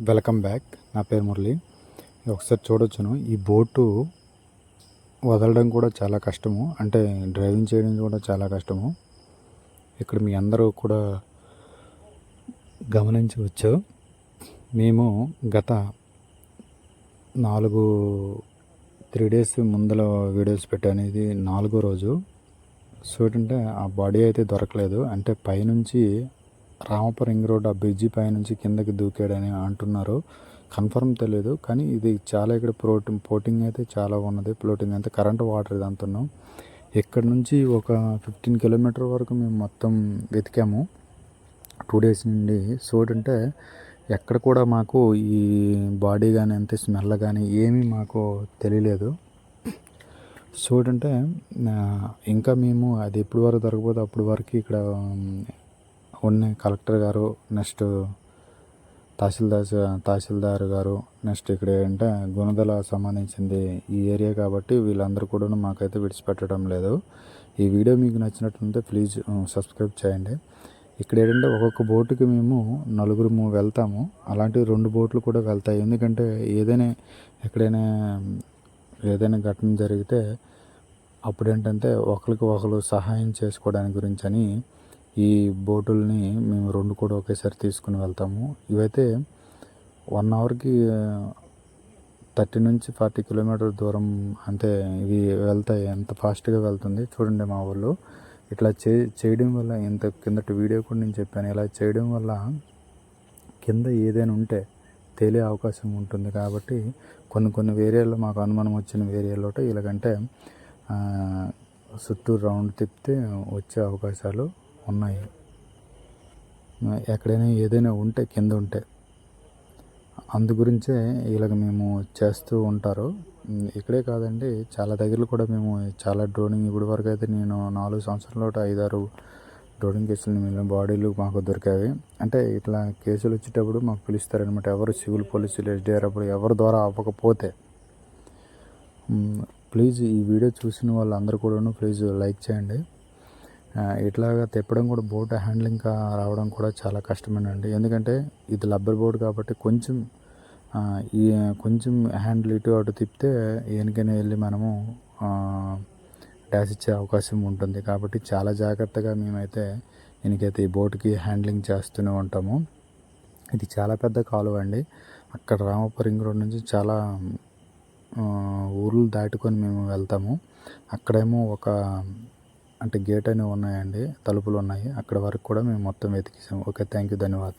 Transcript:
Welcome back. నా పేరు మురళి. ఒకసారి చూడొచ్చును. ఈ బోటు వదలడం కూడా చాలా కష్టము. అంటే డ్రైవింగ్ చేయడం కూడా చాలా కష్టము. ఇక్కడ మీ అందరూ కూడా గమనించవచ్చు. మేము గత నాలుగు త్రీ డేస్ ముందర వీడియోస్ పెట్టాను ఇది నాలుగో రోజు. సో ఏంటంటే ఆ బాడీ అయితే దొరకలేదు. అంటే పైనుంచి రామపురం రింగ్ రోడ్ ఆ బ్రిడ్జి పైనుంచి కిందకి దూకాడని అంటున్నారు. కన్ఫర్మ్ తెలియదు కానీ ఇది చాలా ఇక్కడ ప్రోటింగ్ పోటింగ్ అయితే చాలా ఉన్నది. ఫ్లోటింగ్ అయితే కరెంట్ వాటర్ ఇది అంటున్నాం. ఇక్కడ నుంచి ఒక ఫిఫ్టీన్ కిలోమీటర్ వరకు మేము మొత్తం వెతికాము. టూ డేస్ నుండి సో ఏంటంటే ఎక్కడ కూడా మాకు ఈ బాడీ కానీ అంతే స్మెల్ కానీ ఏమీ మాకు తెలియలేదు. సో ఏంటంటే ఇంకా మేము అది ఎప్పుడు వరకు దొరకపోతే అప్పుడు వరకు ఇక్కడ ఉన్న కలెక్టర్ గారు నెక్స్ట్ తహసీల్దార్ తహసీల్దార్ గారు నెక్స్ట్ ఇక్కడ ఏంటంటే గుణదల సంబంధించింది ఈ ఏరియా కాబట్టి వీళ్ళందరూ కూడా మాకైతే విడిచిపెట్టడం లేదు. ఈ వీడియో మీకు నచ్చినట్లయితే ప్లీజ్ సబ్స్క్రైబ్ చేయండి. ఇక్కడ ఏంటంటే ఒక్కొక్క బోటుకి మేము నలుగురు వెళ్తాము. అలాంటి రెండు బోట్లు కూడా వెళ్తాయి. ఎందుకంటే ఏదైనా ఎక్కడైనా ఏదైనా ఘటన జరిగితే అప్పుడు ఏంటంటే ఒకరికి ఒకరు సహాయం చేసుకోవడానికి గురించి అని ఈ బోటుల్ని మేము రెండు కూడా ఒకేసారి తీసుకుని వెళ్తాము. ఇవైతే వన్ అవర్కి థర్టీ నుంచి ఫార్టీ కిలోమీటర్ దూరం అంటే ఇవి వెళ్తాయి ఎంత ఫాస్ట్గా వెళ్తుంది చూడండి మా ఊళ్ళో ఇట్లా చే చేయడం వల్ల ఇంత కిందటి వీడియో కూడా నేను చెప్పాను. ఇలా చేయడం వల్ల కింద ఏదైనా ఉంటే తేలే అవకాశం ఉంటుంది కాబట్టి కొన్ని కొన్ని ఏరియాల్లో మాకు అనుమానం వచ్చిన ఏరియాలో ఇలాగంటే చుట్టూ రౌండ్ తిప్పితే వచ్చే అవకాశాలు ఉన్నాయి. ఎక్కడైనా ఏదైనా ఉంటే కింద ఉంటే. అందు గురించే ఇలాగ మేము చేస్తూ ఉంటారు. ఇక్కడే కాదండి చాలా దగ్గరలో కూడా మేము చాలా డ్రోనింగ్ ఇప్పటి వరకు అయితే నేను నాలుగు సంవత్సరాల ఐదారు డ్రోనింగ్ కేసులు మేము బాడీలు మాకు దొరికాయి. అంటే ఇట్లా కేసులు వచ్చేటప్పుడు మాకు పిలుస్తారనమాట ఎవరు సివిల్ పోలీసులు ఎస్డిఆర్ అప్పుడు ఎవరి ద్వారా అవ్వకపోతే. ప్లీజ్ ఈ వీడియో చూసిన వాళ్ళందరూ కూడాను ప్లీజ్ లైక్ చేయండి. ఇట్లాగా తిప్పడం కూడా బోట్ హ్యాండ్లింగ్ రావడం కూడా చాలా కష్టమేనండి. ఎందుకంటే ఇది లబ్బర్ బోట్ కాబట్టి కొంచెం ఈ కొంచెం హ్యాండిల్ ఇటు అటు తిప్పితే వెనకనే వెళ్ళి మనము డాష్ ఇచ్చే అవకాశం ఉంటుంది. కాబట్టి చాలా జాగ్రత్తగా మేమైతే దీనికైతే ఈ బోట్కి హ్యాండ్లింగ్ చేస్తూనే ఉంటాము. ఇది చాలా పెద్ద కాలువ అండి. అక్కడ రామపురం రోడ్ నుంచి చాలా ఊర్లు దాటుకొని మేము వెళ్తాము. అక్కడేమో ఒక అంటే గేట్ అనేవి ఉన్నాయండి తలుపులు ఉన్నాయి. అక్కడ వరకు కూడా మేము మొత్తం వెతికేసాము ఓకే థ్యాంక్ యూ ధన్యవాద్